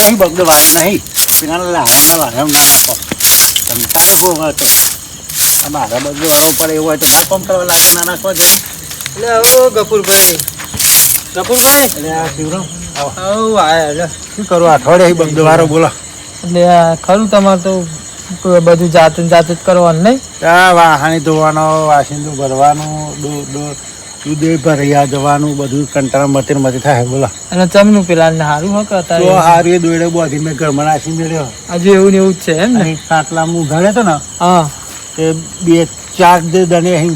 નહીં બગડો વાત નહીં પેલા લાવવાના વાળા ના નાખો તમે કાંઈ ભોગવો તો મારા બગડો વાળો પડે એવું હોય તો કોમ કરવા લાગે ના નાખવા જાય એટલે આવો ગફુરભાઈ ગફુરભાઈ એટલે આ શિવરામ આવો આયા શું કરું અઠવાડિયે બગડો વાળો બોલો એટલે ખરું તમારે તો બધું જાત ને જાત જ કરવાનું નહીં આ વાહાણી ધોવાનો વાસિંદુ ભરવાનું દૂધ ભરૈયા જવાનું બધું કંટાળા મતી ને થાય બોલા. અને ચમનું પેલા હારું સારું હો કે તો હારું એ દોડે બોધી મેં ઘરમાં નાસી મેળ્યો. હજુ એવું ને એવું જ છે એમ ને? ખાટલામાં ઉઘાડ્યો તો ને? હા. તે બે ચાર દે દને અહીં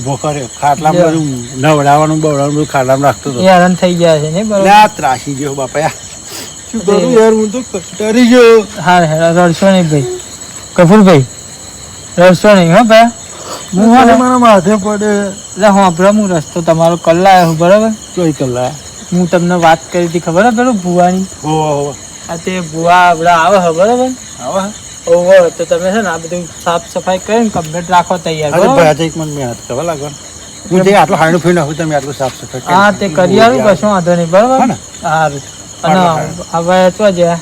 ખાટલામાં બધું નવડાવવાનું બવડાવવાનું બધું ખાટલામાં રાખતો હતો. હેરાન થઈ ગયા છે ને બરોબર? ત્રાસી ગયો બાપા. શું કરું યાર હું તો કંટાળી ગયો. હા રડશો નહીં ભાઈ. કપૂરભાઈ રડશો નહીં હો ભાઈ. હું મારા માથે પડે. એટલે હોંભળો હું રસ્તો તમારો કલ્લા આવ્યો બરાબર? ચોઈ કલ્લા હું તમને વાત કરી હતી ખબર હે પેલું ભુવાની? ઓહો આ તે ભુવા આપડા આવે હે બરાબર? આવે ઓહો તો તમે છે ને આ બધું સાફ સફાઈ કરીને કમ્પ્લીટ રાખો તૈયાર અરે બરાબર? ભાઈ આજે એક મને મહેનત કરવા લાગવાનું હું જે આટલું હાણું ફી નાખું તમે આટલું સાફ સફાઈ હા તે કરી આવ્યું કશું વાંધો નહીં બરાબર? ને? સારું અને હવે તો જ્યાં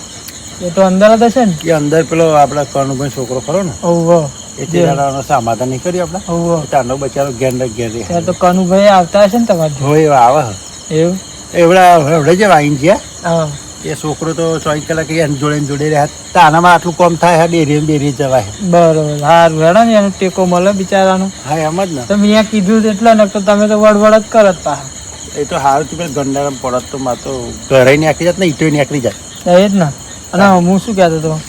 એ તો અંદર જ હશે ને? એ અંદર પેલો આપડા કનુભાઈ છોકરો ખરો ને? ઓહો એ તેડાનો સમાધાન નહીં કર્યું આપણે તારનો બચારો ઘેર ને ઘેર ત્યાં તો કનુભાઈ આવતા હશે ને તમારે. હોય એવા આવે. એવું? એવડા એવડે જે વાઈન છે હા. એ છોકરો તો ચોવીસ કલાક એને જોડે ને જોડે રહ્યા. તાનામાં આટલું કોમ થાય ડેરી ડેરી જવાય. બરોબર. સારું હેડો ને એનો ટેકો મળે બિચારાનો. હા એમ જ ને. તમે અહીંયા કીધું એટલે ને તો તમે તો વડવડ જ કરત પાછા. એ તો હારું તું ગંડારામ પડત તો માર તો ઘરે નીકળી જાત ને ઈટો નીકળી જાય. એ જ ને. અને હું શું કહેતો હતો?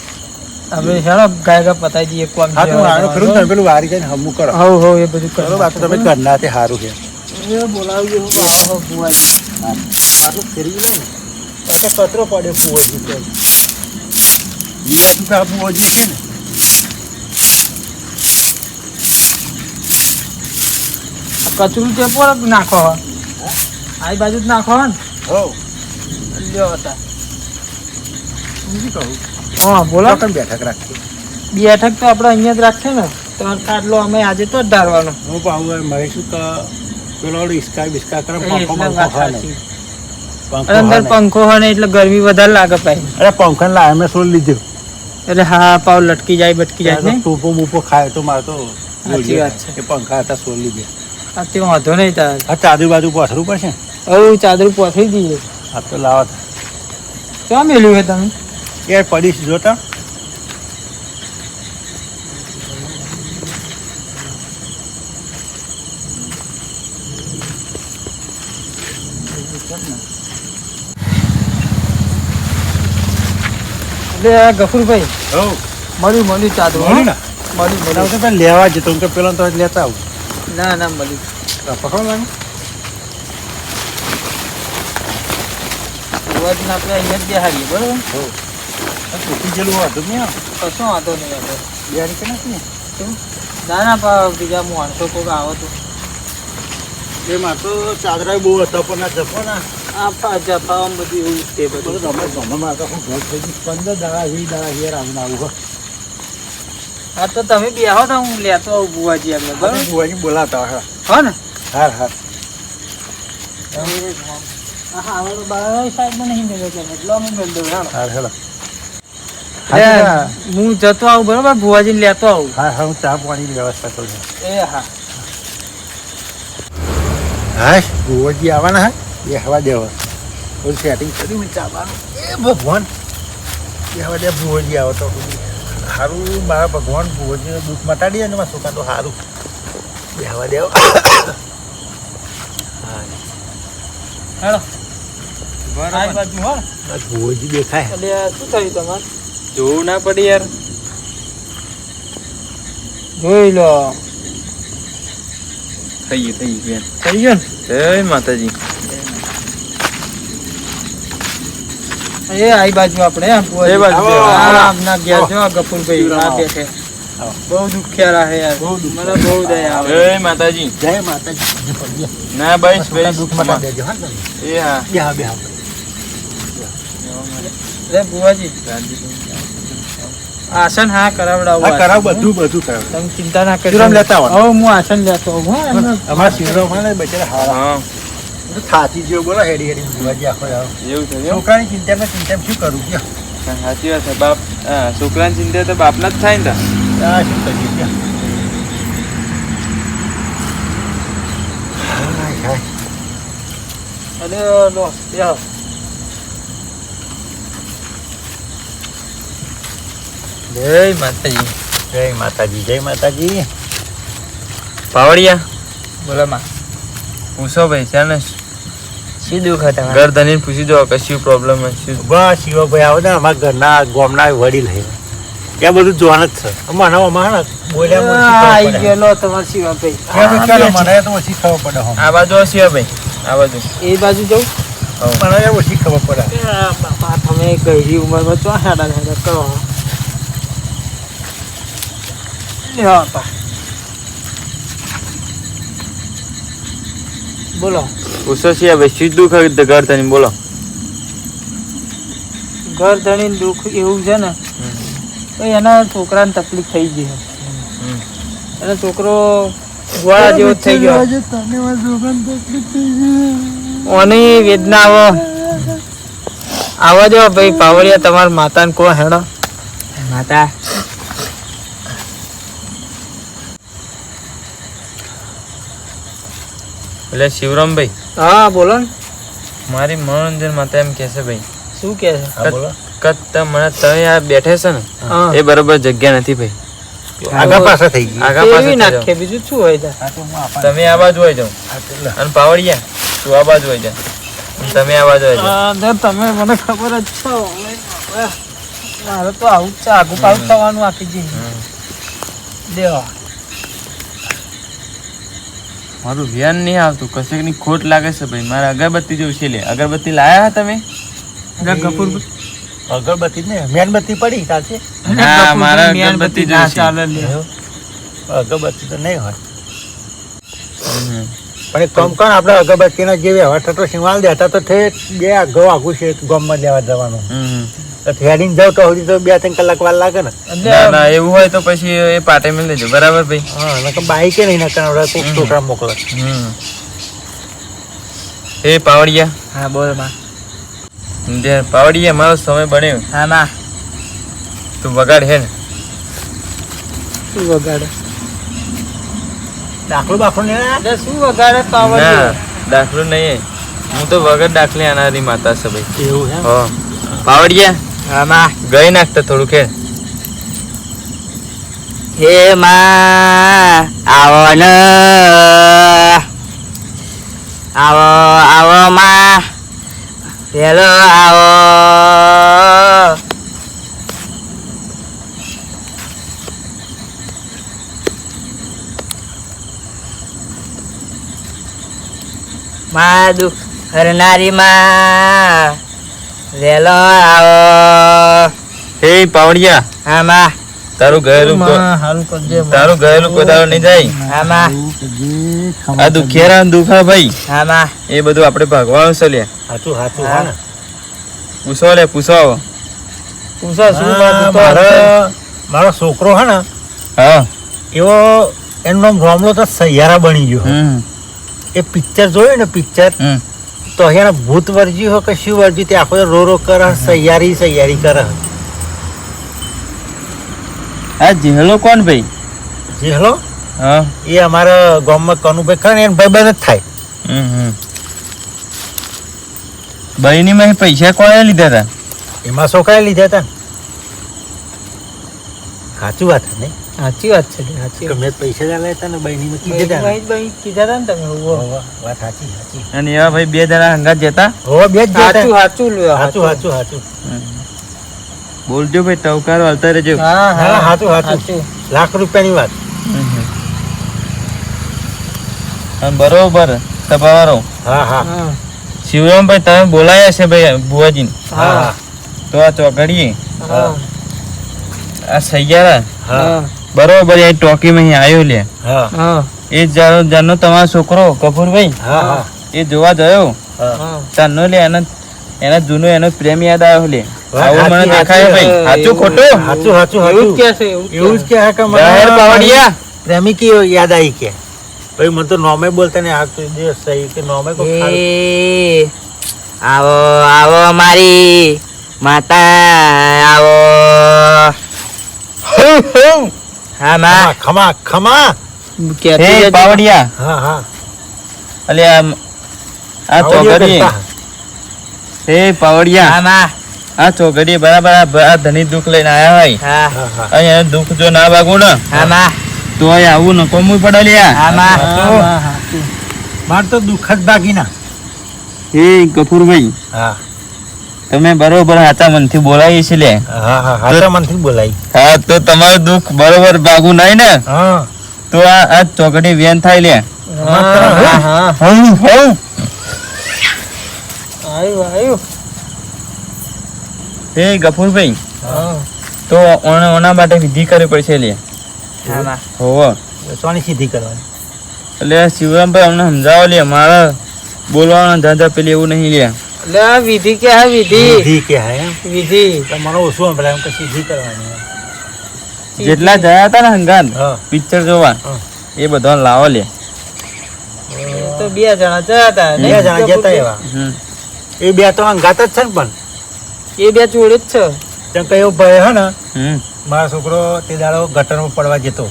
આપણે હેડો ગાય ગા પતાવી દઈએ કોમ હા તો હારું ખરું ને તમે પેલું વારી જાય ને હમું કરો હવ હવ એ બધું કરો બરોબર આ તો તમે ઘરના તે હારું છે એ બોલાવજો હું આવો ભુવાજી. આટલું ફેરવી લો ને પછી કચરો પડ્યો પુઓજી તો બીજા શું કા પુઓજી છે ને કચરું તે પર જ નાખો હો. આ બાજુ જ નાખો હો ને હો લ્યો હતા હું શું કહું હા બોલો. પણ બેઠક રાખજો. બેઠક તો આપણે અહીંયા જ રાખીએ ને ત્રણ કાટલો અમે આજે તો જ ધારવાનો. હું પાઉં મારે શું કે પેલો ઓલો બિસ્કા કરે પંખો અંદર પંખો હોય ને એટલે ગરમી વધારે લાગે પાછી અરે પંખા લાવે મેં લીધું. એટલે હા પાવ લટકી જાય બટકી જાય ને ટોપો ખાય તો મારે તો સાચી વાત છે. એ પંખા હતા સોલ લીધે. આ તે વાંધો નહીં તાર. આ બાજુ પોથરું પડશે? હવે ચાદરું પોથરી દઈએ. આ તો લાવા. ક્યાં મેલ્યું તમે? યાર પડીશ જોતા? ગફુરભાઈ. મળ્યું મળ્યું ચાદરું મળ્યું ને? મળ્યું મળ્યું. તો પેલા લેવા જતો હું પેલો તો લેતા આવું. ના ના મળ્યું. પકડો લાગે આપણે અહીંયા જ બરોબર? તૂટી ગયેલું હતું નહીં આ. કશો વાંધો નહીં આપણે બિહારી કે નથી? ને? શું? ના ના બીજા વાંચો કોઈક આવો તો. એ માં તો ચાદરા બહુ હતા પણ આ જપો ને. આ પા જફાવામાં બધું એવું તે બધું. તમે ગમે માં તો હું ઘર થઈ ગયું. પંદર દાડા વીસ દાડા હેર આવીને આવું હો હા તો તમે બેહો તો હું લેતો આવું બુવાજી આપણે બરાબર? બુવાજી બોલાતા હા હા ને? હાર હાર. હા હા. બાર સાઈડમાં નહીં મેળવ્યો એટલે અમે મેળ હા હેલો. હું જતો આવું બરોબર? ભુવાજી લેતો આવું. હા હા હું ચા પાણી વ્યવસ્થા કરું એ હા. હા ભુવાજી આવવાના હા? એ હવા દેવા. બધું સેટિંગ કર્યું મેં ચાવાનું એ ભગવાન. એ હવા દે ભુવાજી આવો તો. સારું મારા ભગવાન ભુવાજીને દુઃખ મટાડીએ અને મારા છોકરા તો સારું એ હવા દેવ. હા આ બાજુ હો. ભુવજી દેખાય. એટલે શું થયું તમારે? જોવું ના પડી યાર. જોઈ લો. થઈ ગયું થઈ ગયું થઈ ગયું જય માતાજી. એ આઈ બાજુ આપણે હે, એ બાજુ હા. આમના ઘેર જો આ ગફુરભાઈ આ. બેઠે. બહુ દુખ્યા રહે યાર. બહુ દુઃખ. મને બહુ દયા આવે. જય માતાજી. જય માતાજી. ના બસ બસ દુઃખ મટાડી દેજો હા એ હા બે હા. બે હા. રે બુવાજી આસન હા કરાવડાવું હા કરાવ બધું બધું કરાવ તમે ચિંતા ના કરજો લેતા આવો. હવે હું આસન લેતો આવું હા. અમારા શિવરામાં ને બચારા હારા હા થાતી જેવું બોલો હેડી હેડી ભુવાજી આખો એવું છે? છોકરાની ચિંતામાં ચિંતા શું કરું કે સાચી વાત છે બાપ હા, છોકરાની ચિંતા તો બાપના જ થાય ને તા. શું કરીએ. અરે લો લ્યો. જય માતાજી જય માતાજી જય માતાજી. પાવડિયા બોલો માં. પૂછો ભાઈ છે. ને શું દુઃખ હતા ઘર પૂછી જો કે શું પ્રોબ્લેમ શું બસ શિવભાઈ આવો ને અમારા ઘરના ગામના વડીલ હે ત્યાં બધું જોવાનું જ છે. મને અમારે બોલ્યા આવી ગયેલો તમારે શિવાભાઈ. મને તો ઓછી ખબર પડે આ બાજુ હશે આ બાજુ. એ બાજુ જવું મને ઓછી ખબર પડે. તમે ગઈ ઉંમરમાં ચો હેડા હેડા કરો. બા. બોલો. ઉસસિયા ભાઈ સીધું હતું ઘર ધણી બોલો. ઘર ધણી દુઃખ એવું છે ને તો એના છોકરાને તકલીફ થઈ ગઈ છે. હમ. એનો છોકરો ગોળા જેવો થઈ ગયો. ઓની વેદના આવો. આવા જો ભાઈ પાવડિયા તમારા માતાને કો હેડો. માતા એટલે શિવરામભાઈ હા બોલો ને. મારી મનોરંજન માતા એમ કે છે ભાઈ. શું કે છે? હા, બોલો. કે ત- મને તમે આ બેઠે છે ને એ બરોબર જગ્યા નથી ભાઈ. આગા પાછા થઈ ગઈ. આગા જાઓ. નાખે? બીજું શું હોય આપા- તમે આ બાજુ હોય લે. અને પાવડિયા તું આ બાજુ હોય જા. તમે આ બાજુ હોય જા. તમે મને ખબર જ છો. મારે તો આવું જ છે. આગું પાછું થવાનું આખી જિંદગી દેવા. મારું ધ્યાન નહીં આવતું. કશેકની ખોટ લાગે છે ભાઈ. મારે અગરબત્તી જેવું છે લે. અગરબત્તી લાયા તમે? ગફુર અગરબત્તી ને મેનબત્તી પડી ચાલશે? ના મારા અગરબત્તી જેવું છે. ચાલે લે. અગરબત્તી તો નહીં હોય. પણ એક કામ કર આપણે અગરબત્તીના જે વ્યવહાર થતો સિંવાલ દેતા તો તે બે ઘઉં આઘું છે ગામમાં લેવા જવાનું. હમ. જાવ તો હજી તો બે ત્રણ કલાક વાર લાગે ને. ના ના એવું હોય તો પછી એ પાટે મેં લેજો બરાબર ભાઈ? હા નકર બાઈકે નહીં નકર હવે કોઈક છોકરા મોકલે. એ પાવડિયા. હા બોલમાં. જે પાવડિયા મારો સમય બન્યો. હા માં તું વગાડ હે ને. શું વગાડે? દાખલો બાખલો ને શું વગાડે પાવડિયા? દાખલો નહીં. હું તો વગર દાખલે આનારી માતા છે ભાઈ. એવું હે હા. પાવડિયા? હા ગઈ નાખતા થોડું કે હે. માં. આવો ન. આવો આવો, માં. પેલો આવો. માં દુઃખ હરનારી, માં. વેલો આવો. હે પાવડિયા. હા માં તારું ગયેલું કો- તારું ગયેલું કોદાળો નહીં જાય. હા માં આ દુખિયારા દુખા ભાઈ. હા માં એ બધું આપણે ભગવાન છે લે. હાચું હાચું હા. પૂછો લે પૂછો આવો. પૂછો શું વાત તો મારો મારો છોકરો હે ને હા. એવો એનું નામ રોમલો તો સૈયારા બની ગયો. હમ. એ પિક્ચર જોયું ને પિક્ચર હમ. તો અહીંયા ભૂત વર્જી હોય કે શું વર્જી તે આખો રો રો કરે સૈયારી સૈયારી કરે. આ જેહલો કોણ ભાઈ? જેહલો હા. એ અમારા ગામમાં કનુભાઈ ખરે ને એને ભાઈબંધ જ થાય. બહેની માં પૈસા કોણે લીધા હતા એમાં શોકાય લીધા હતા સાચું વાત છે નહીં સાચી વાત છે સાચી તમે પૈસા જ હતા ને બહેનીમાં કીધા હતા ને. કીધા હતા ને તમે હોવો. વાત સાચી સાચી. અને એવા ભાઈ બે જણા હંગાત જતા? હો બે જ જતા. સાચું સાચું લ્યો, સાચું સાચું. સાચું બોલજો ભાઈ ટવકારો હાલતા રહેજો. હા હા, સાચું, સાચું. લાખ રૂપિયાની વાત. અને બરોબર તપાવારો હા હા. શિવરામ ભાઈ તમે બોલાયા છે ભાઈ બુવાજી હા. હા તો આ ચોકડીએ? હા. આ સૈયારા? હા. બરોબર એ ટોકીમાં અહીં આવ્યો લે. હા. હા. એ જાનો જાનો તમારો છોકરો કપૂરભાઈ? હા હા. એ જોવા ગયો? હા. હા. તાનો લે એના એના જૂનો એનો પ્રેમ યાદ આવ્યો લે. આવું મને દેખાય ભાઈ. સાચું ખોટું? સાચું સાચું એવું જ કે છે એવું જ કે કે હા મને પાવડિયા. પ્રેમિકી યાદ આવી કે. ભાઈ મને તો નોમે બોલતા ને આ દિવસ સહી કે નોમે કો આવો આવો મારી માતા આવો. હા ખમા. ખમા ખમા. કે પાવડિયા. હા હા. અલે આ આ ચોગડી એ પાવડિયા. માં આ ચોગડી બરાબર આ ધની ધણી દુઃખ લઈને આયા હોય. હા. હા હા. અહીંયા દુઃખ જો ના વાગું ને. હા માં તો આવું ન કોમું પડે લ્યા. હા માં હા, હા માર તો દુઃખ જ બાકી ના. હે કપૂરભાઈ. હા. તમે બરોબર હાચા મનથી બોલાવી છે લે. હા હા હાચા મનથી બોલાય. હા તો તમારું દુઃખ બરોબર ભાગું નહીં ને? હા. તો આ આ ચોકડી વેન થાય લે. હા હા હઉ હઉ. આયુ આયુ. હે ગફુરભાઈ હા. તો ઓના ઓના માટે વિધિ કરવી પડશે લે. હા માં હોવો. સોની સીધી કરવાની. એટલે શિવરામભાઈ અમને સમજાવો લે મારા બોલવાનો ધંધા પેલી એવું નહીં લે. વિધિ કે હા વિધિ? વિધિ કે હા? વિધિ. તમારો ઓછું સંભળાય એમ કે સીધી કરવાની. જેટલા જયા હતા ને હંગાન પિક્ચર જોવા એ બધા લાવો લે. તો બે જણા જયા હતા બે જણા જતા એવા. એ બે તો અંગાત જ છે ને પણ. એ બે જોડે જ છે. ત્યાં કયો ભય હે ને મારો છોકરો તે દાડો ગટરમાં પડવા જતો.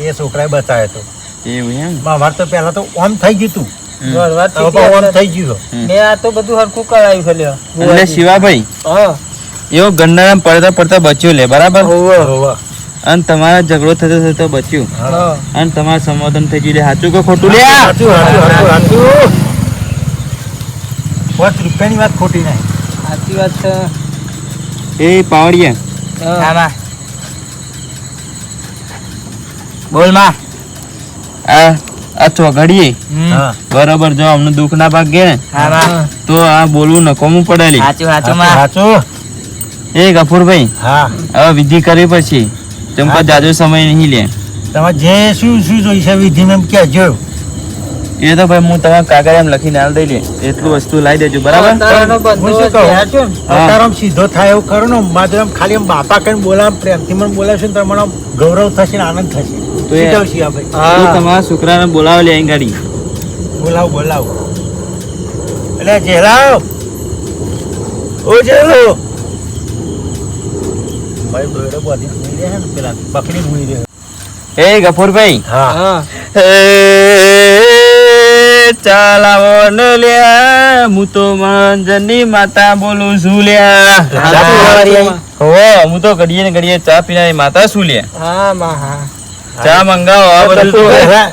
એ છોકરાએ બચાવ્યો હતો. એવું એમ? મારે તો પહેલા તો ઓમ થઈ ગયું હતું થઈ પણ ઓમ ગયા થઈ ગયું મેં આ તો બધું હરખું કરાવ્યું છે લ્યો. એટલે શિવાભાઈ હા. એવો ગંડારામ પડતા પડતા બચ્યો લે બરાબર? હોવે. હોવે. અને તમારા ઝઘડો થતો થતો બચ્યું. હા. હા. અને તમારું સમાધાન થઈ ગયું સાચું કે ખોટું લે. પાંચ રૂપિયાની વાત ખોટી નહીં. સાચી વાત એ પાવડિયા. હા. બોલમાં. આ આ ચોઘડીએ હા. બરોબર જો અમને દુઃખ ના ભાગે ને તો આ બોલવું નકોમું પડેલી. એ ગફુરભાઈ હા. હવે વિધિ કરવી પછી તેમ પર જાજો સમય નહીં લે. તમે જે શું શું જોઈશે વિધિ એમ જો એ તો ભાઈ હું તમારા કાગળ એમ લખીને આલ દઈ લે. એટલું વસ્તુ લાવી દેજો બરાબર? હું શું કહું? છો આમ સીધો થાય એવું કરો ને માત્ર ખાલી એમ બાપા કઈ બોલાવ પ્રેમથી મને બોલાવશે ને તો મને ગૌરવ થશે ને આનંદ થશે. તો એ- સીધા આપણે હા. તમારા છોકરાને બોલાવો લે અહીં ગાડી. બોલાવો બોલાવો. એટલે જેલાવ. ઓ જેલો ભાઈ દોયડો બાંધીને સૂઈ રહે ને પેલા પકડીને સૂઈ રહે. એ ગફુરભાઈ. હા. હા. ચાલાવો ને લ્યા. હું તો મંજની માતા બોલું છું લ્યા. ચા હો. હું તો ઘડીએ ને ઘડીએ ચા પીનારી માતા શું લે હા માં હા. ચા મંગાવો આ બધું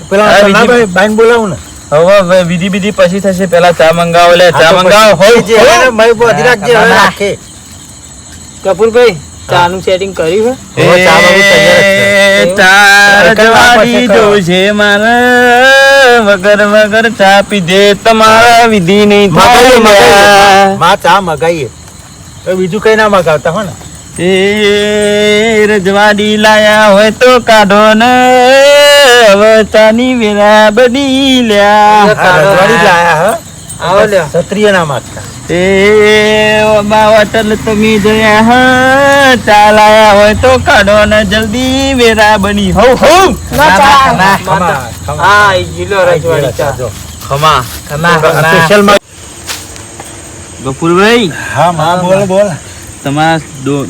પેલા વિધિ- બોલાવું ને. હવે બીજી વિધિ વિધિ પછી થશે. પેલા ચા મંગાવો લે ચા મંગાવો. હોય જે મારી ને, રાખજે, હવે રાખે. કપૂરભાઈ ચાનું સેટિંગ કર્યું ચા. જોશે મારે. વગર વગર ચા પીધે તમારા વિધિ નહીં. થાયમાં ચા મગાઈએ. બીજું કઈ ના મગાવતા હો ને. એ રજવાડી લાયા હોય તો કાઢો ને. હવે વેલા બની લ્યા. હા, રજવાડી લાયા આવો લ્યો. ક્ષત્રિય ના માગતા એ વટલ તમે જોયા હ. ચાલાયા હોય તો કાઢો ને જલ્દી વેરા બની હો હો. ના, ખમા, ખમા. હા ગીલો રજવાડી ચા. ખમા ખમા, સ્પેશિયલ. ગફુરભાઈ હા બોલ બોલ. તમારા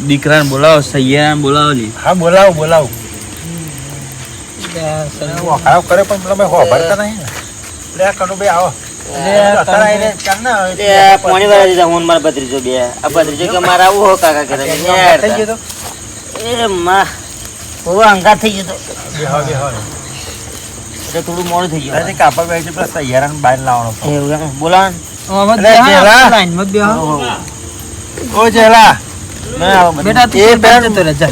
દીકરાને બોલાવો સૈયાને બોલાવો લી હા બોલાવો બોલાવો. લ્યા, કરે પણ પેલા ભાઈ હોભળતા નહીં ને. લે આ કનુભાઈ આવો. અત્યારે આઈને ચાલ ને હવે. પાણી વાળા દીધા હું મારા ભત્રીજો બે. આ ભત્રીજો કે મારા આવું હો કાકા કરે થઈ ગયો એ માં બહુ અંગાત થઈ ગયો તો. બેહો, બેહો. એટલે થોડું મોડું થઈ ગયું. કાપડ બેસી પેલા સૈયારાને બહાર લાવવાનો બોલાવ. લાઈનમાં બેહો. ઓ જેલા બેટા એ બેન.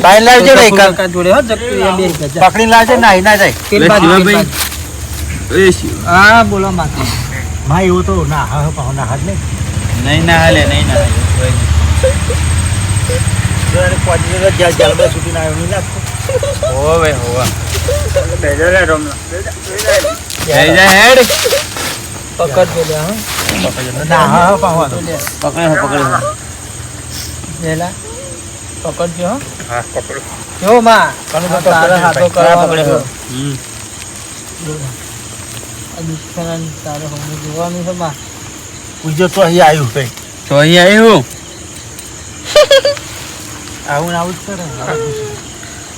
બહાર લાવજો ને કાકા જોડે હો, જગતું એ બેહી જા, જા. પકડીને ના જાય શિવાભાઈ. એ હા બોલો માતા માં એવું તો ના હા હા ના હાથ નહીં નહીં ના હાલે નહીં ના હાલે જ્યાં જલબા સુધીને આવ્યો નહીં લાગતું. હોવે હોવે બેજો લે રમલા. જય જય હેડ પકડ લે, હા. ના હા હા પાવાનો. પકડે પકડે જેલા. પકડજો હા. પકડો. જો માં આ તારે હાથો કરવા કરવાનો પકડે હમ. આ દુશ્મનાને તારે જોવાનું છે માં. પૂછજો તો અહીં આવ્યું તો અહીં આવ્યું આવું ને આવું જ કરે.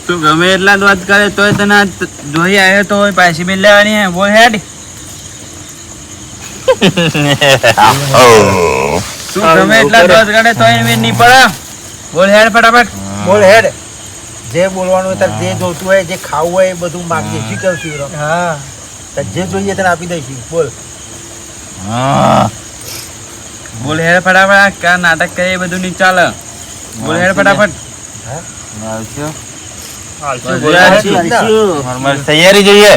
તું ગમે એટલા જ વાત કરે તોય તને જોઈ આવ્યો તો પાછી બિલ લેવાની હે. બોલ હેડ. તું ગમે એટલા જ ગણે તો એ નહીં પડે. બોલ હેડ ફટાફટ. બોલ હેડ. જે બોલવાનું હોય જે જોતું હોય જે ખાવું હોય એ બધું માગીએ શું કહું છું હા. તારે જે જોઈએ તને આપી દઈશું. બોલ. બોલ હેડ ફટાફટ. કા નાટક કરે એ બધું નહીં ચાલે. બોલ હેડ ફટાફટ. તૈયારી જોઈએ.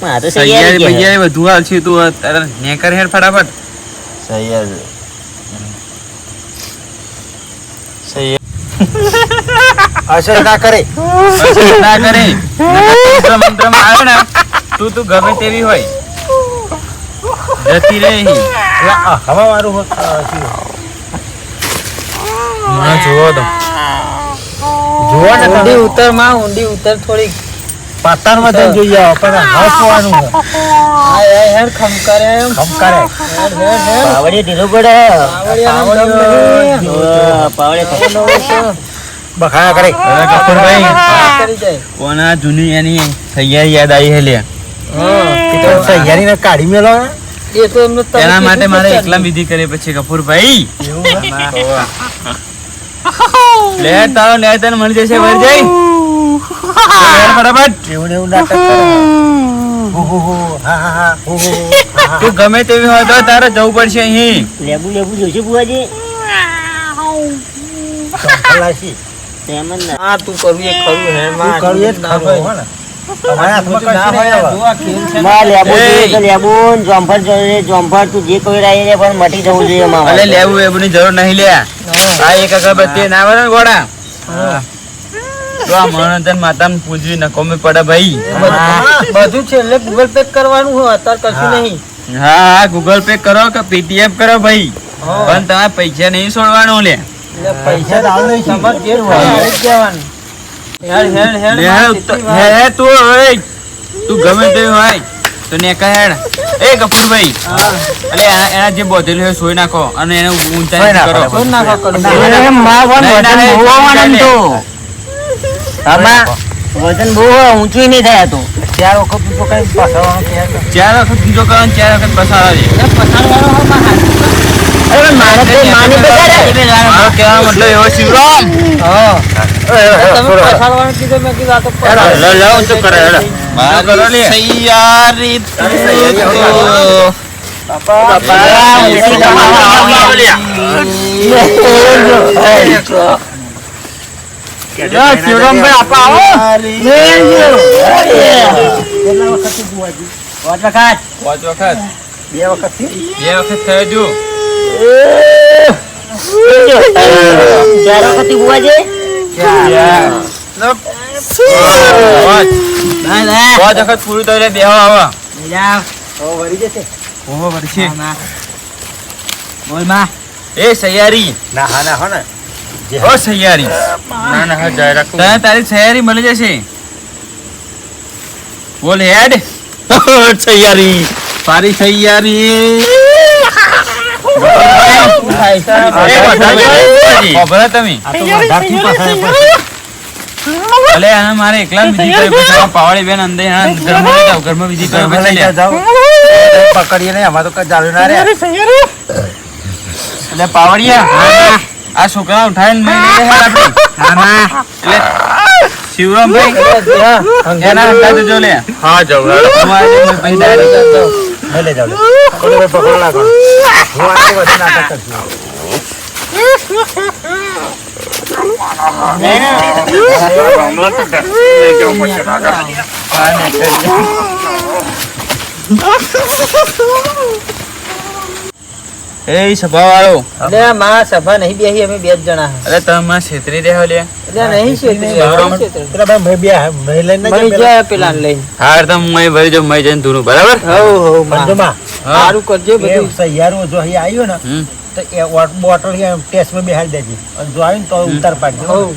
તૈયારી બધું હાલશે તું તારે નેકર હેડ ફટાફટ. અસર ના કરે અસર ના કરે મંત્ર તંત્ર મંત્રમાં આવે ને તું તું ગમે તેવી હોય જતી રહે હવા વાળું હોત? હમણાં જુઓ તો જુઓ ને ઊંડી. ઉતરમાં ઊંડી ઉતર થોડીક પાતાળમાં જઈને જોઈ આવો, પણ હસવાનું છે. હાય હેર ખમકારે ખમકારે. પાવડી ઢીલું પડે. પાવડી. ઓ, કરે. કપૂરભાઈ કરી કોના જૂની એની તૈયારી યાદ આવી હે લે તો તૈયારીને કાઢી મેલો ને. એ તો એમને એના માટે મારે એકલા વિધિ કરી પછી કપૂરભાઈ. લે તારો ન્યાય તને મળી જશે વળી જઈ. લે ફટાફટ એવું એવું નાટક. તું ગમે તેવી હોય તો તારે જવું પડશે અહીં લેબુ લેબુ જોશે બુવાજી સંભળાશી. તેમ જ હા તું કરવું એ ખરું હે માં કરું એ ખરું, હોય. ને. તમારા હાથમાં બધું ના કશું નહીં હોય આવે. જો આ ખેલ છે ને. માં લેબુ એય. જોઈએ તો લેબુ ને જોમફળ જોઈએ જોમફળ તું જે કોઈ રાઈ રે પણ મટી જવું જોઈએ મામા અલે લેવું એબુની જરૂર નહીં લે આ એક અગરબત્તી ના આવે ને ગોળા તો આ મનોરંજન માતાને પૂજવી નકોમી પડે ભાઈ બધું- છેલ્લે ગૂગલ પે કરવાનું હોય અત્યારે કશું નહીં હા હા ગૂગલ પે કરો કે પેટીએમ કરો ભાઈ પણ તમારે પૈસા નહીં છોડવાનો લે પૈસા તો જે ગમે તે હોય તો નેકા હેડ એ કપૂરભાઈ. અલે એના જે બોધેલું હોય સોય નાખો અને એને ઊંચાઈ કરો નાખો આમાં વજન બહુ ઊંચું નહીં થાય તો ચાર વખત બીજો કઈ કહે ચાર વખત બીજો કરો ચાર વખત પસારો છે શિવરામભાઈ આપા આવો કેટલા વખત તું પાંચ વખત. પાંચ વખત. બે વખત બે વખત થયો જો ચાર વખત બુવાજી? પાંચ ના, ના. પાંચ વખત પૂરું થયું બેહો આવો જા. હવે વળી જશે. ઓહો વળશે બોલમાં. એ સૈયારી. ના હા ના હો ને. ઓ સૈયારી ના ના હા જાય રાખો તને તારી સૈયારી મળી જશે. બોલ હેડ. સૈયારી તારી સૈયારી મારે એકલા પાવાડી બેન અંદર ઘરમાં. જાઓ. પકડીએ નહીં અમારે તો કઈ ચાલ્યું ના રે એટલે પાવડિયા આ છોકરા ઉઠાવીને મેં લઈ જાય આપણે એટલે શિવરામભાઈ હા. એના હંતા જો લે. હા જવું હું. આજે ભાઈ ડાયરેક્ટ નહીં લઈ જાઓ લે. કોને પકડો ના કરો. હું આટલી બધી નાટક કરશું. એ સભા વાળો આ માં સભા નહીં બેસી અમે બે જ જણા. અરે તમે છેતરી રહ્યો લે એટલે નહીં છેતરી. પેલા ભાઈ ભાઈ બે ભાઈ લઈને મળી જાય જાય પેલા લઈને હાર તો હું ભરી જાઉં મય જઈને ધૂનું બરાબર હવ હવમાં. મંજુમાં, હા સારું કરજો બધું સહિયારો જો અહીં આવ્યો ને. તો એ વોટ- બોટલ ટેસ્ટમાં બેહાડી દેજે. અને જો આવીને તો ઉતાર પાડજો.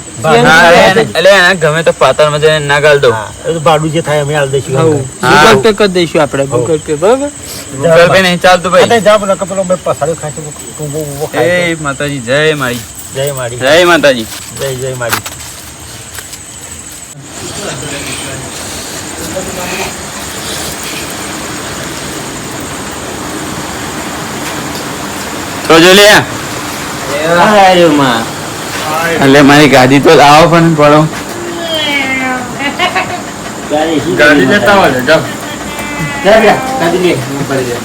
એટલે એને- ગમે તો પાતળમાં જઈને ના ગાળ દઉં. એ તો ભાડું જે થાય અમે હાલ દઈશું ગૂગલ પે કરી દઈશું આપણે ગૂગલ પે બરાબર? ગૂગલ પે નહીં ચાલતું ભાઈ. જાઓ પેલો કે પેલો પસાડ્યો. એ માતાજી જય મારી જય મારી જય માતાજી. જય જય માડી તો જો લે એટલે મારી ગાડી તો આવો પણ પડો. ગાડી લેતા હોય જાઓ જા, જા, ગાડી લે હું ગાડી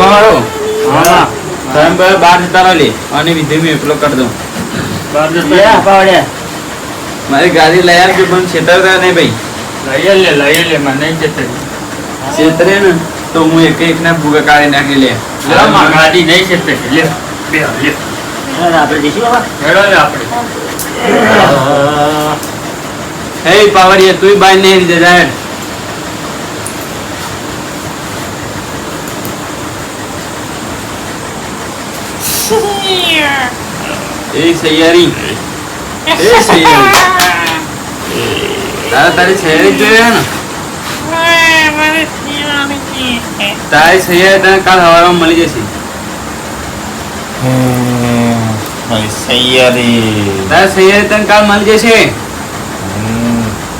વાળો તમે બધા બાર જતા રહો લે. અને વિધે મેં એકલો કરી દઉં. બહાર મારી ગાડી લઈ આવજો પણ છેતરતા નહીં ભાઈ. લઈએ લે લઈએ લે મને જતી છેતરે ને તો હું એક એક ના ભૂગા કાઢી નાખી લે. ગાડી નહીં જતી લે બે લે. આપણે જઈશું બાબા? હેડો લે આપણે. હે પાવરિયા તુંય બાય નહીં રીતે જાય એ સૈયારી. એ સૈયારી. તારે તારી સૈયારી જોઈએ ને? તારી સૈયા તને કાલ હવારમાં મળી જશે. સૈયારી. તારે સૈયારી તને કાલ મળી જશે?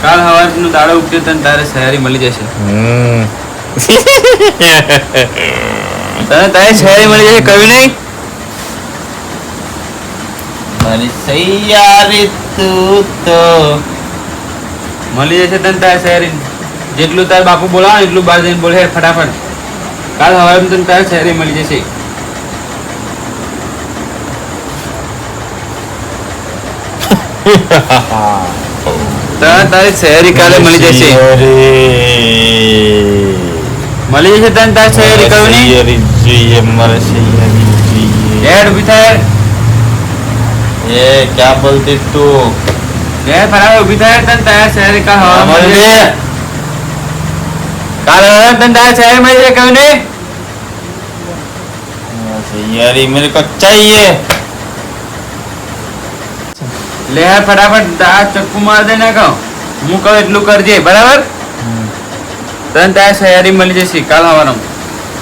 કાલ હવારનો દાડો ઉગશે તને તારે સૈયારી મળી જશે. તને તારી સૈયારી મળી જશે કવિ નહીં? મારી સૈયારી તું તો. મળી જશે તને તારે શહેરી જેટલું તાર બાપુ બોલાવે એટલું બહાર જઈને બોલે ફટાફટ. કાલ હવારે તને તારે શહેરે મળી જશે. તારે શહેરી કાલે મળી જશે. મળી જશે તને તારે શહેરી કહ્યું નહીં જોઈએ મારે જોઈએ. હેડ ઊભી થાય એ ક્યાં બોલતી તું? એ ફરાવે ઊભી થાય તને તારે શહેરી કાલ હવારે મળી જશે કાલ હવારે તને તારે શહેરી મળી જશે કહ્યું નહીં સૈયારી मेरे को चाहिए લે હેડ ફટાફટ આ ચક્કુ માર દે ને કહું હું કહું એટલું કરજે બરાબર તને તારે શહેરી મળી જશે કાલ હવારે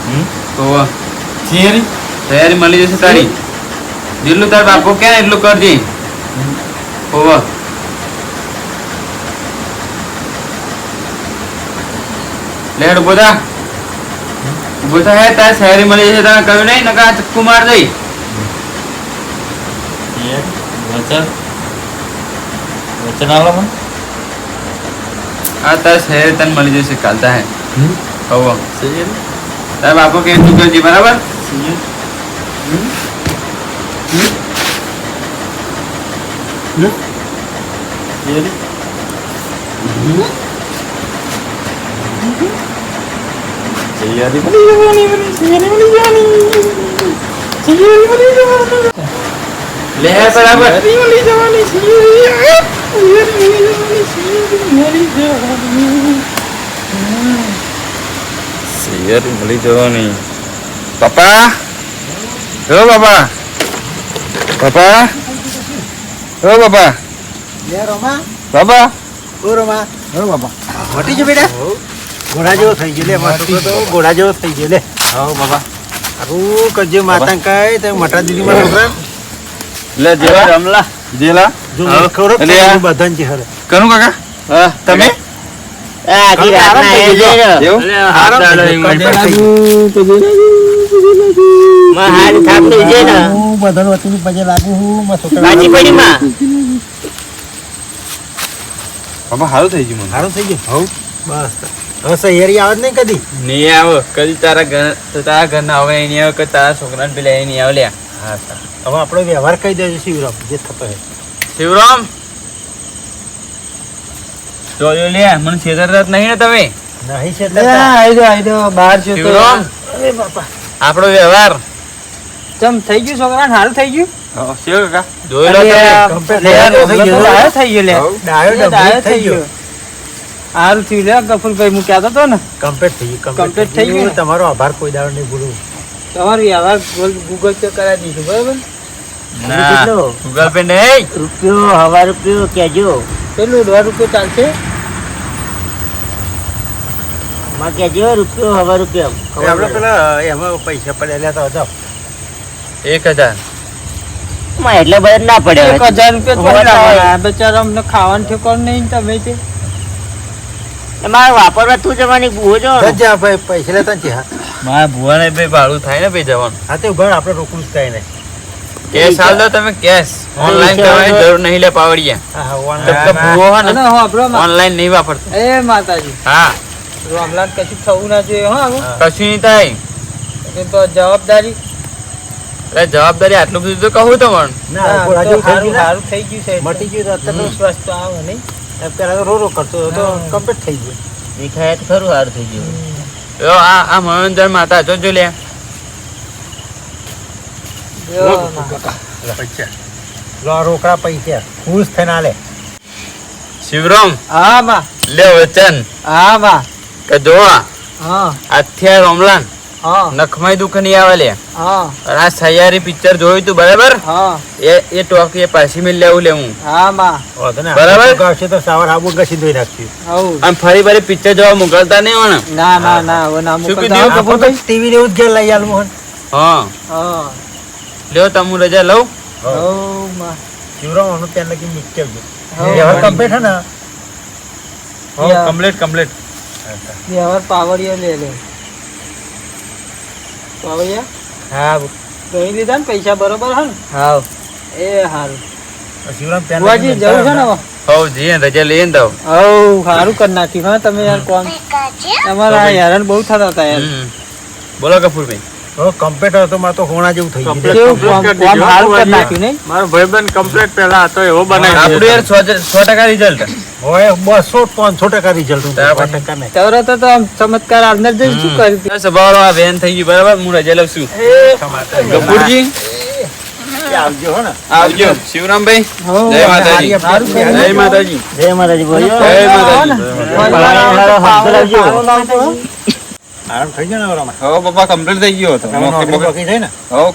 હમ? તો સૈયારી તૈયારી મળી જશે તારી જેટલું તાર બાપુ કે ને એટલું કરજે ઓવર લેડ ઊભો થા ઊભો થા હે તારે શહેરી મળી જશે તને કહ્યું નહીં? નકા આ ચક્કુ માર દઈ. વચન? વચન આલો મને. આ તારે શહેરી તને મળી જશે કાલ તા હે ઓવર સૈયારી તાર બાપુ કે એટલું કરજે બરાબર? સૈયારી સૈયારી મળી જવાની મને સૈયારી મળી જવાની સૈયારી મળી જવાની લે હે બરાબર મળી જવાની સૈયારી સૈયારી મળી જવાની સૈયારી મળી જવાની પપ્પા હો બાપા પપ્પા હો બાપા લે રોમા બાપા ઓ રોમા હો બાબા મટી જો બેટા ઘોડા જેવો થઈ ગયો લે મારો તો ઘોડા જેવો થઈ ગયો લે. હો બાપા આરું કરજે માતા કાય તે મટા દીદી મારા છોકરા લે જેવા રમલા જેલા. જો હા. ખવડો અરે આ- બધાને છે હરે. કનું કાકા? હા. તમે? આ આખી રાતના એ જઈ રહ્યો. એવું? માં હાથ થાપડી છે ને. હું બધાને વતીની પગે લાગુ હું મારા છોકરા બાજી પડી માં બાપા સારું થઈ ગયું મને. સારું થઈ ગયું? હવ. બસ. હવે સહિયારી આવે નહીં કદી? નહીં આવો. કદી તારા ઘર તારા ઘરના અહીં નહીં આવે કે તારા છોકરાને પેલા એ નહીં આવે લ્યા. હા સર હવે આપણો વ્યવહાર કહી દેજો શિવરામ જે થતો હે શિવરામ? તો જો લે મને છેતરતા નહીં ને તમે. નહીં છે લે, આયરો, આયરો, બહાર છો શિવરામ? અરે બાપા. આપણો વ્યવહાર. ચમ થઈ ગયું છોકરાને? હારું થઈ ગયું? હા શિવ કાકા જોઈ લો તમે. થઈ ગયો. થઈ ગયો. લે. ડાયો ડાયો થઈ ગયો. હારું થયું લે ગફુરભાઈ હું કહેતો તો ને. કમ્પ્લીટ થઈ ગયું કમ્પ્લીટ થઈ ગયું. તમારો આભાર કોઈ દાડો નહીં ભૂલું. તમારું વ્યવહાર ગૂગલ- પે કરાવી દીધું બરાબર? ના ગૂગલ પે નહીં. રૂપિયો હવા રૂપિયો કેજો પેલું દોઢ રૂપિયા ચાલશે? માં કેજો રૂપિયો હવા રૂપિયો આપણે પેલા એમાં પૈસા પડેલા તો હતા એક હજાર. માં એટલે બધા ના પડે એક હજાર રૂપિયા બચારા અમને ખાવાનું ઠેકવાનું નહીં તમે તે મારે વાપરવા તું જવાની બહુ જો જા ભાઈ પૈસા લેતા જ હા. મારા ભુવાને ભાઈ ભાડું થાય ને ભાઈ જવાનું. હા તે ઊભા આપણે રોકવું જ કાંઈ નહીં. કેશ હાલ દો તમે કેશ. ઓનલાઈન કરવાની જરૂર નહીં લે પાવડિયા. હા ભૂવો ને ઓનલાઈન નહીં વાપરતો. એ માતાજી. હા. રામલાલ કશું થવું ના જોઈએ હો. કશું નહીં થાય. તો જવાબદારી. જવાબદારી આટલું બધું તો કહું તો પણ. ના ના, ઉપર તો હજુ થઈ સારું થઈ ગયું છે મટી ગયું તો અત્યારે સ્વસ્થ આવે નહીં. પેલા તો રો રો કરતો હતો કમ્પ્લીટ થઈ ગયો. દેખાય તો ખરું સારું થઈ ગયું. યો આ આ મનોરંજન માતા જો. પૈસા. લો રોકડા પૈસા. ખુશ થઈને આલે શિવરામ હા માં. લે વચન. હા માં. કે જો હા. અત્યારે રોમલાન. હા નખમાય દુઃખ નહીં આવે લે. આ સૈયારી પિક્ચર જોયું તું બરાબર? એ એ ટોક એ પાછી મિલ લેવું લેવું હા. બરાબર? ગાશે તો સાવર આબુ ધોઈ નાખશું હઉ અને ફરી ફરી પિક્ચર જોવા મોકલતા નહીં હોય ના? ના ના ઓ ના મોકલતા. ટીવી ને ઉજ જ ઘેર લઈ આલ મોહન. હા. હા. લ્યો તમે રજા લઉં. હઉ માં. શિવરામ આનું ત્યાં લગી મિક્ચર જો. વ્યવહાર કમ્પ્લીટ હે ને? હો કમ્પ્લીટ કમ્પ્લીટ વ્યવહાર પાવડિયો લે લે. હા લીધા ને પૈસા બરોબર હે ને? હા એ હારું. શિવરામ ત્યાં જવું છે ને હવ જઈએ રજા લઈએ ને તો. હઉ સારું કરી નાખ્યું હા તમે યાર કોમ તમારા હેરાન બહુ થતા હતા યાર. બોલો કપૂરભાઈ. હવે કમ્પ્યુટર હતો મારે તો હોણા જેવું થઈ ગયું. કોમ સારું કરી નાખ્યું નહીં? મારો ભાઈબંધ કમ્પ્લીટ પહેલા હતો એવો આપણું યાર ટકા રિઝલ્ટ હવે બસો પાંચસો ટકા રિઝલ્ટ ટકા નહીં. તરત તો આમ ચમત્કાર આવનાર જેવું શું કર્યું સ્વભાવ આ વેન થઈ ગઈ બરાબર? હું રજા લઉં છું. કપૂરજી આવજો હો ને. આવજો. શિવરામભાઈ? જય માતાજી. સારું કર્યું. જય માતાજી. જય માતાજી બોલો. જય માતાજી. સારું આરામ થઈ ગયો ને હવે પપ્પા કમ્પ્લીટ થઈ ગયો હતો. નોકરી થઈ ને?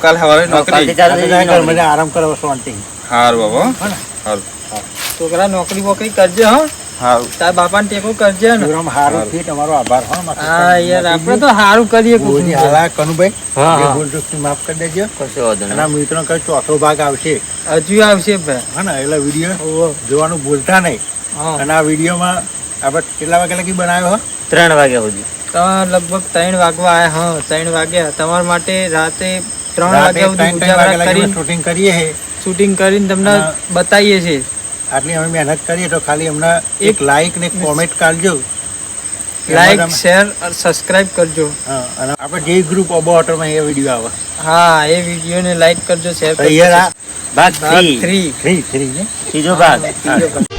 કાલ સવારે નોકરી. આરામ કરો શાંતિ. હારું બાબા હો. ને. છોકરા નોકરી વોકરી કરજે હો. હારું. તાર બાપાને ટેકો કરજે ને. શિવરામ હારું થી તમારો આભાર હો હા યાર આપણે તો સારું કરીએ બહુજી હાલા કનુભાઈ હા, જે હા. ભૂલ માફ કરી દેજો. કશો વાંધો નહીં. મિત્રો કઈ ચોથો ભાગ આવશે. હજુ આવશે ભાઈ. હા ને એટલે વીડિયો જોવાનું ભૂલતા નહીં. અને આ વિડીયોમાં આપણે કેટલા વાગે લગી બનાવ્યો હો? ત્રણ વાગ્યા સુધી. તો લગભગ ત્રણ વાગવા આયા હા ત્રણ વાગ્યા. તમારા માટે રાતે ત્રણ વાગ્યા સુધી શૂટિંગ કરીએ શૂટિંગ કરીને તમને બતાવીએ છીએ. આટલી અમે મહેનત કરીએ તો ખાલી અમને એક લાઈક ને કોમેન્ટ કાઢજો. લાઈક શેર અને સબસ્ક્રાઇબ કરજો. હા, અને આપણે જે ગ્રુપ ઓબોટરમાં એ વીડિયો આવે. હા એ વિડીયોને લાઈક કરજો શેર કરજો. ભાગ ભાગ થ્રી થ્રી થ્રી થ્રી ને? ત્રીજો ભાગ. ત્રીજો ભાગ.